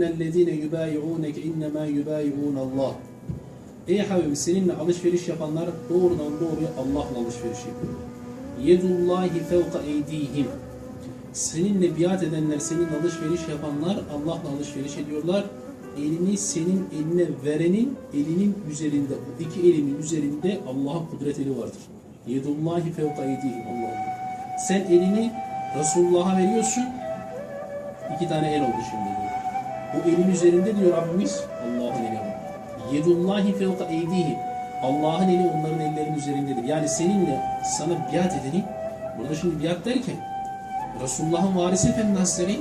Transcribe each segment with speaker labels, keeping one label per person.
Speaker 1: اَلَّذ۪ينَ يُبَايِعُونَكَ اِنَّمَا يُبَايِعُونَ اللّٰهِ Ey Habibim seninle alışveriş yapanlar doğrudan doğruya Allah'la alışveriş yapıyor. Yedullahi fevka eydihim. Seninle biat edenler, seninle alışveriş yapanlar Allah'la alışveriş ediyorlar. Elini senin eline verenin elinin üzerinde, o iki elimin üzerinde Allah'ın kudret eli vardır. Yedullahi fevka eydihim. Allah Allah. Sen elini Resulullah'a veriyorsun. İki tane el oldu şimdi bu. Elin üzerinde diyor Rabbimiz Allah'ın eli var. Yedullahi fevka eydihim. Allah'ın eli onların ellerinin üzerindedir. Yani seninle sana biat edeni, burada şimdi biat derken Resulullah'ın varisi Efendi Hazretleri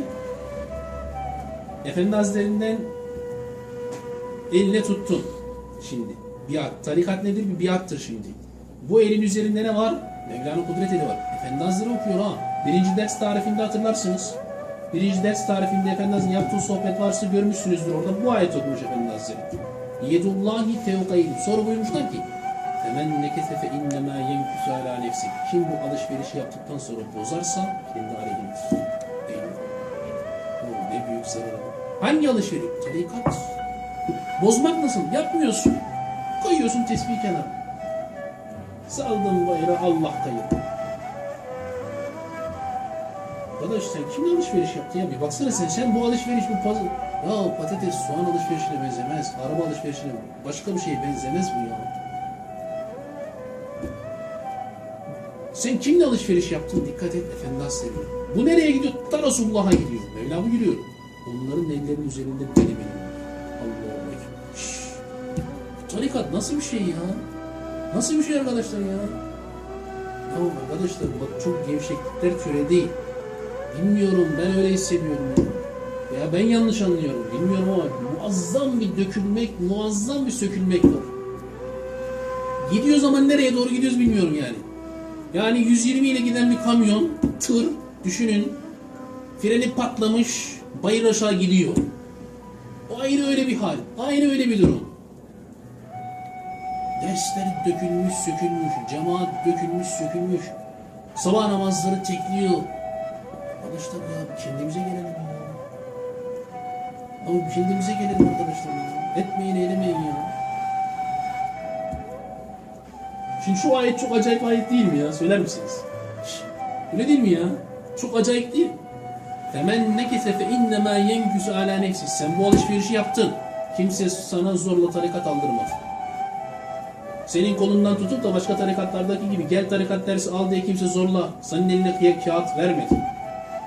Speaker 1: Efendi Hazretlerinden eline tuttun şimdi. Biat. Tarikat nedir? Bir biattır şimdi. Bu elin üzerinde ne var? Mevlana Kudret eli var. Efendi Hazretleri okuyor ha. Birinci ders tarifinde hatırlarsınız. Birinci ders tarifinde Efendi Hazretleri'nin yaptığı sohbet varsa görmüşsünüzdür orada. Bu ayet okumuş Efendi Hazretleri. Yedullahi fevkaydim. Sonra buyurmuşlar ki Femen nekese fe innemâ yenküsü alâ nefsi. Kim bu alışverişi yaptıktan sonra bozarsa kendi aleyhinedir. Eyvah. Oo, ne büyük zarar. Hangi alışveriş? Tarikat. Bozmak nasıl? Yapmıyorsun. Koyuyorsun tesbih kenara. Saldın bayrağı Allah kayır. Arkadaş sen kimle alışveriş yaptın ya? Bir baksana sen, sen bu alışveriş bu pazar... Ya patates soğan alışverişine benzemez, araba alışverişine başka bir şeye benzemez bu ya. Sen kimle alışveriş yaptın? Dikkat et Efendi Hazretleri. Bu nereye gidiyor? Ta Resulullah'a gidiyor. Mevla bu gidiyor. Onların ellerinin üzerinde benim. Allah'a. Bu Tarikat nasıl bir şey ya? Nasıl bir şey arkadaşlar ya? Ya arkadaşlar bak çok gevşeklikler türe değil. Bilmiyorum ben öyle hissediyorum ya. Ben yanlış anlıyorum. Bilmiyorum ama muazzam bir dökülmek, muazzam bir sökülmek var. Gidiyor zaman nereye doğru gidiyoruz bilmiyorum yani. Yani 120 ile giden bir kamyon, tır, düşünün. Freni patlamış, bayır aşağı gidiyor. O ayrı öyle bir hal. Aynı öyle bir durum. Dersler dökülmüş, sökülmüş. Cemaat dökülmüş, sökülmüş. Sabah namazları tekliyor. Arkadaşlar ya kendimize gelelim ya. Bir kendimize gelelim arkadaşlar ya. Etmeyin eylemeyin ya. Şimdi şu ayet çok acayip ayet değil mi ya? Söyler misiniz? Öyle değil mi ya? Çok acayip değil. Femen nekese fe innemâ yenküsü alâ nefsi. Sen bu alışverişi yaptın. Kimse sana zorla tarikat aldırmadı. Senin kolundan tutup da başka tarikatlardaki gibi gel tarikat dersi al diye kimse zorla senin eline kağıt vermedi.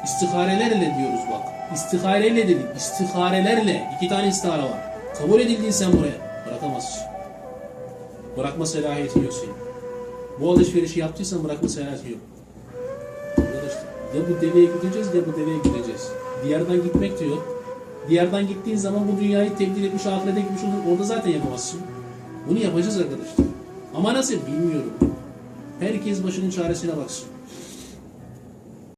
Speaker 1: İstiharelerle diyoruz bak. İstihareyle dedik. İstiharelerle. iki tane istihare var. Kabul edildin sen buraya. Bırakamazsın. Bırakma selahiyeti yok senin. Bu alışverişi yaptıysan bırakma selahiyeti yok. Arkadaşlar ya bu deveye gideceğiz ya bu deveye gideceğiz. Diyardan gitmek de yok. Diyardan gittiğin zaman bu dünyayı tebdil etmiş, ahirete gitmiş olur. Orada zaten yapamazsın. Bunu yapacağız arkadaşlar. Ama nasıl bilmiyorum. Herkes başının çaresine baksın.